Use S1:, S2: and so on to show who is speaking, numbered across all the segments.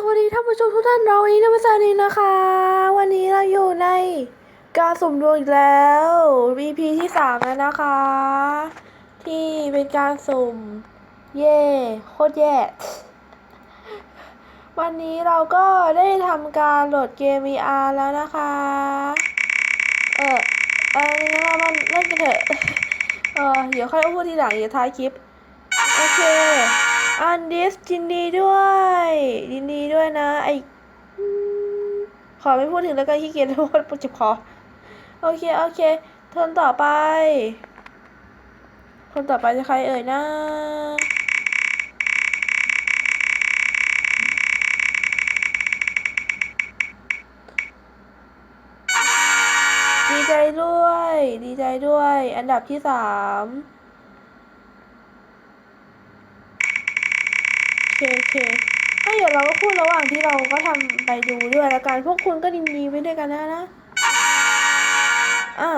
S1: สวัสดีท่านผู้ชมทุกท่านเราอีนัมสานีนะคะ วันนี้เราอยู่ในการสุ่มดวงอีกแล้ว EP ที่สามแล้วนะคะ ที่เป็นการสุ่ม เย่โคตรแย่วันนี้เราก็ได้ทำการโหลดเกม VR แล้วนะคะ เออเอันนี้เรามาเล่นกันเถอะ เออเดี๋ยวค่อยพูดทีหลังเดี๋ยวท้ายคลิป โอเค อันดิสยินดีด้วยยินดีด้วยนะ ไอขอไม่พูดถึงแล้วก็ขี้เกียจพูดปวดจิบคอโอเค โอเคทนต่อไป คนต่อไปจะใครเอ่ยนะดีใจด้วย ดีใจด้วย อันดับที่สาม โอ เคโอเคถ้เดี๋ยวเราก็พูดระหว่างที่เราก็ทำไปดูด้วยแล้วกันพวกคุณก็ดินดีไปด้วยกันนะนะอะ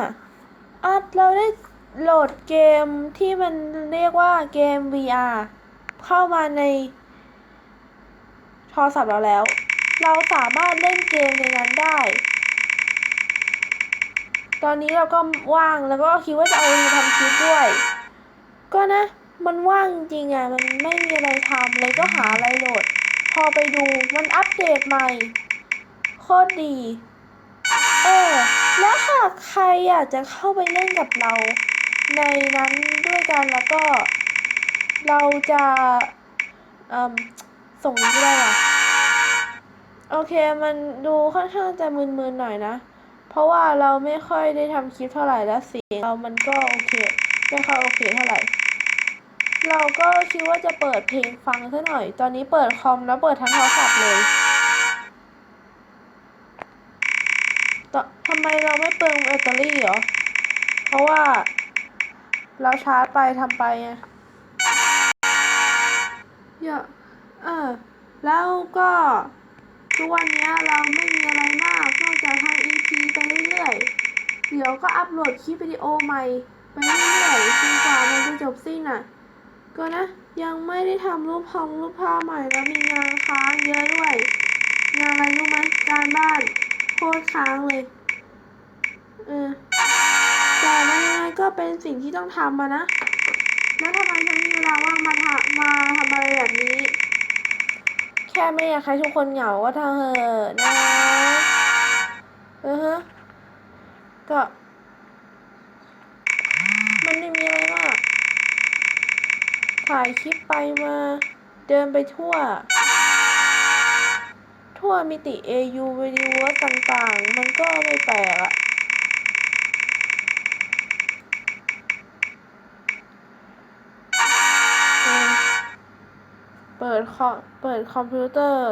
S1: อะเราได้โหลดเกมที่มันเรียกว่าเกม VR เข้ามาในโทรศัพท์เราแล้ว เราสามารถเล่นเกมในนั้นได้ ตอนนี้เราก็ว่างแล้วก็คิดว่าจะเอาไปทำคลิปด้วย ก็นะ มันว่างจริงๆอะมันไม่มีอะไรทำเลยก็หาอะไรโหลด พอไปดูมันอัปเดตใหม่โคตรดี เออ แล้วหากใครอยากจะเข้าไปเล่นกับเรา ในนั้นด้วยกันแล้วก็ เราจะอ่มส่งลิงก์ได้ว่ะโอเคมันดูค่อนข้างจะมึนๆหน่อยนะ เพราะว่าเราไม่ค่อยได้ทำคลิปเท่าไหร่แล้วเสียงเรามันก็โอเค ไม่ค่อยโอเคเท่าไหร่ เราก็คิดว่าจะเปิดเพลงฟังซะหน่อย ตอนนี้เปิดคอมแล้วเปิดทั้งโทรศัพท์เลยทำไมเราไม่เปลืองแบตเตอรี่เหรอ เพราะว่า เราชาร์จไปทำไปไงเยอะเออ แล้วก็ทุกวันนี้เราไม่มีอะไรมาก นอกจากทำ EP ไปเรื่อยๆ เดี๋ยวก็อัปโหลดคลิปวิดีโอใหม่ ไปเรื่อยๆจนกว่ามันจะจบสิ้นอะ ก็นะ ยังไม่ได้ทำรูปพองรูปภาพใหม่แล้วมีงานค้างเยอะด้วย งานอะไรรู้ไหมการบ้านโคตรค้างเลยเออแต่มันยังไงก็เป็นสิ่งที่ต้องทำมานะแล้วทำไมฉันมีเวลาว่างมาทำมาทำอะไรแบบนี้ แค่ไม่อยากให้ทุกคนเหงาก็ทำเถอะนะเออฮะก็ มันไม่มีอะไรมาก ถ่ายคลิปไปมา เดินไปทั่ว ทั่วมิติ AU วิดีโอต่างๆ มันก็ไม่แปลกอะเปิดคอมเปิดคอมพิวเตอร์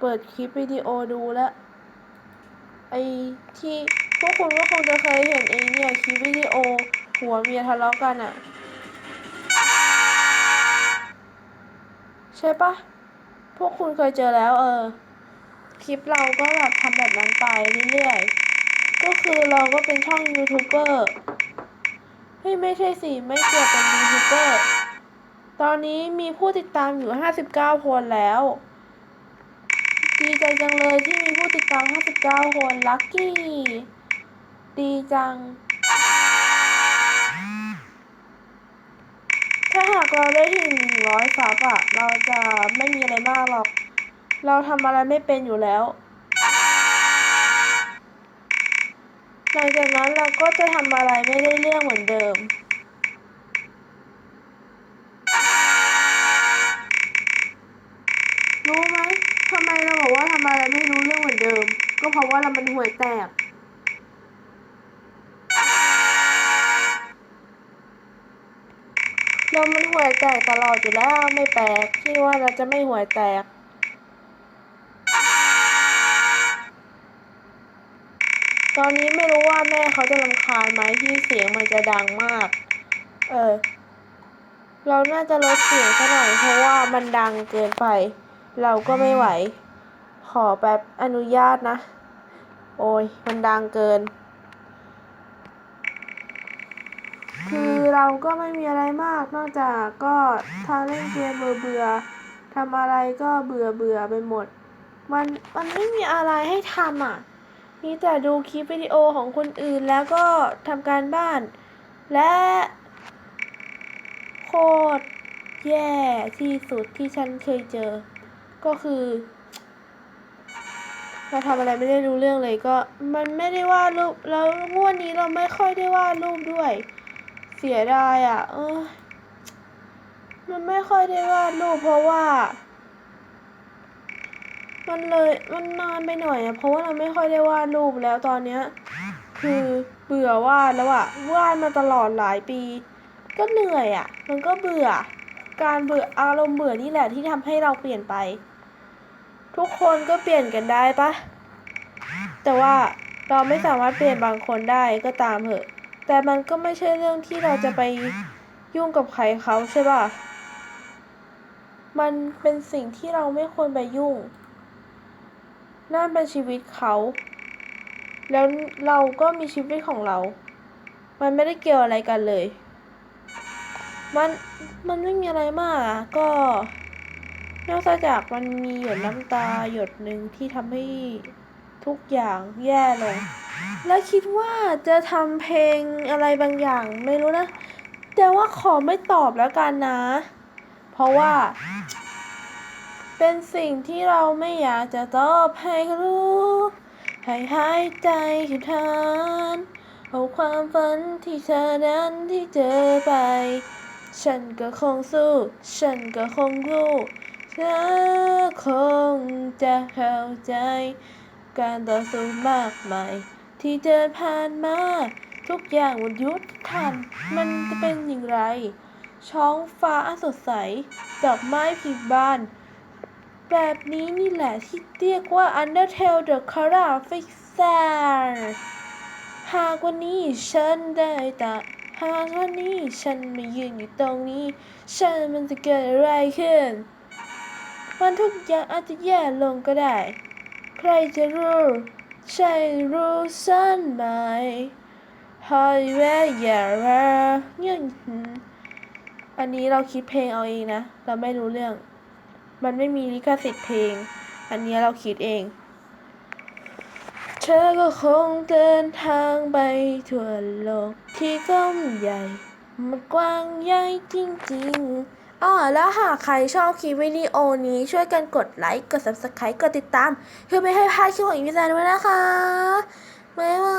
S1: เปิดคลิปวิดีโอดูแล้วไอ้ที่พวกคุณก็คงจะเคยเห็นไอ้เนี่ยคลิปวิดีโอ หัวเมียทะเลาะกันอะ ใช่ปะพวกคุณเคยเจอแล้ว เออ คลิปเราก็แบบทำแบบนั้นไปเรื่อยๆ ก็คือเราก็เป็นช่องยูทูบเบอร์เฮ้ยไม่ใช่สิไม่เกี่ยวเป็นยูทูบเบอร์ตอนนี้มีผู้ติดตามอยู่ 59 คนแล้ว ดีใจจังเลยที่มีผู้ติดตาม 59 คน ลัคกี้ ดีจัง ถ้าหากเราได้ถึงร้อยซับอะเราจะไม่มีอะไรมากหรอก เราทำอะไรไม่เป็นอยู่แล้ว หลังจากนั้นเราก็จะทำอะไรไม่ได้เรื่องเหมือนเดิม รู้ไหมทำไมเราบอกว่าทำอะไรไม่รู้เรื่องเหมือนเดิม ก็เพราะว่าเรามันห่วยแตก เรามันห่วแตกตลอดอยู่แล้วไม่แปลกที่ว่าเราจะไม่ห่วแตก ตอนนี้ไม่รู้ว่าแม่เขาจะรำคาญไหมที่เสียงมันจะดังมาก เออ เราน่าจะลดเสียงซะหน่อยเพราะว่ามันดังเกินไป เราก็ไม่ไหว ขอแบบอนุญาตนะ โอ้ยมันดังเกิน คือเราก็ไม่มีอะไรมาก นอกจากก็ทาเล่นเกมเบื่อเบื่อๆทำอะไรก็เบื่อเบื่อไปหมด มันมันไม่มีอะไรให้ทำอะ มีแต่ดูคลิปวิดีโอของคนอื่นแล้วก็ทำการบ้าน และโคตรแย่ที่สุดที่ฉันเคยเจอ ก็คือเราทำอะไรไม่ได้รู้เรื่องเลยก็ มันไม่ได้วาดรูปแล้วงวดนี้เราไม่ค่อยได้วาดรูปด้วย เสียดายอะ เออมันไม่ค่อยได้วาดรูปเพราะว่า มันเลยมันนานไปหน่อยอะเพราะว่าเราไม่ค่อยได้วาดรูปแล้วตอนเนี้ย คือเบื่อวาดแล้วอะวาดมาตลอดหลายปี ก็เหนื่อยอะมันก็เบื่อ การเบื่ออารมณ์เบื่อนี่แหละที่ทำให้เราเปลี่ยนไป ทุกคนก็เปลี่ยนกันได้ปะแต่ว่าเราไม่สามารถเปลี่ยนบางคนได้ก็ตามเถอะ แต่มันก็ไม่ใช่เรื่องที่เราจะไปยุ่งกับใครเขาใช่ป่ะ มันเป็นสิ่งที่เราไม่ควรไปยุ่ง นั่นเป็นชีวิตเขา แล้วเราก็มีชีวิตของเรา มันไม่ได้เกี่ยวอะไรกันเลย มัน มันไม่มีอะไรมากอะก็ นอกจากมันมีหยดน้ำตาหยดหนึ่งที่ทำให้ทุกอย่างแย่ลง และคิดว่าจะทำเพลงอะไรบางอย่างไม่รู้นะ แต่ว่าขอไม่ตอบแล้วกันนะ เพราะว่า เป็นสิ่งที่เราไม่อยากจะตอบให้รู้ให้หายใจคือทานเอาความฝันที่เธอนั้นที่เจอไป ฉันก็คงสู้ ฉันก็คงรู้เธอคงจะเข้าใจ การต่อสู้มากมาย ที่เดินผ่านมา ทุกอย่างมันยุติธรรมมันจะเป็นอย่างไร ช้องฟ้าสดใส ดอกไม้ผลิบาน แบบนี้นี่แหละที่เรียกว่า Undertale the Kara Fixer หากวันนี้ฉันได้แต่หากวันนี้ฉันมายืนอยู่ตรงนี้ ฉันมันจะเกิดอะไรขึ้น มันทุกอย่างอาจจะแย่ลงก็ได้ ใครจะรู้ ใช่รู้ฉันไหมฮอยเวอย่าระเงี้ยอันนี้เราคิดเพลงเอาเองนะ เราไม่รู้เรื่อง มันไม่มีลิขสิทธิ์เพลง อันนี้เราคิดเอง เธอก็คงเดินทางไปทั่วโลกที่ก้มใหญ่ มันกว้างใหญ่จริงๆ อ๋อแล้วหากใครชอบคลิปวิดีโอนี้ช่วยกันกดไลค์กด subscribe กดติดตาม เพื่อไม่ให้พลาดคลิปของอีพีซาด้วยนะคะ บ๊ายบา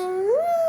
S1: ย